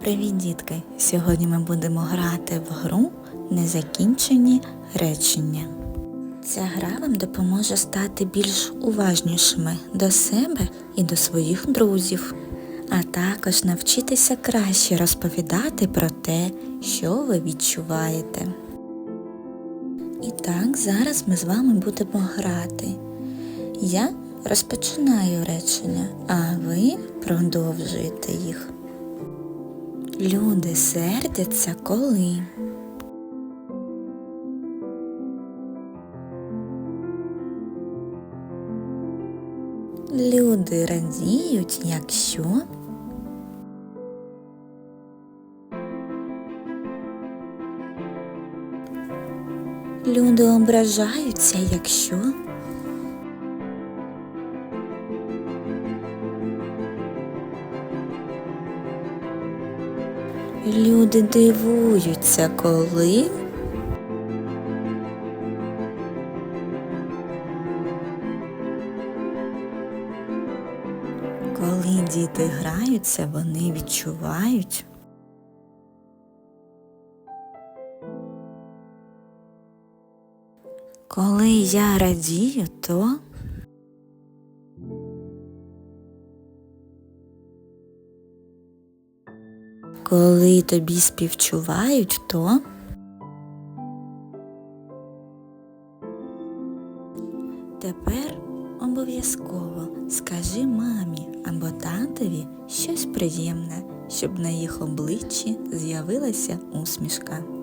Привіт, дітки! Сьогодні ми будемо грати в гру Незакінчені речення. Ця гра вам допоможе стати більш уважнішими до себе і до своїх друзів, а також навчитися краще розповідати про те, що ви відчуваєте. І так, зараз ми з вами будемо грати. Я розпочинаю речення, а ви продовжуєте їх. Люди сердяться коли. Люди радіють, якщо люди ображаються, якщо люди дивуються, коли Коли діти граються, вони відчувають. Коли я радію, то коли тобі співчувають, то Тепер обов'язково скажи мамі або татові щось приємне, щоб на їх обличчі з'явилася усмішка.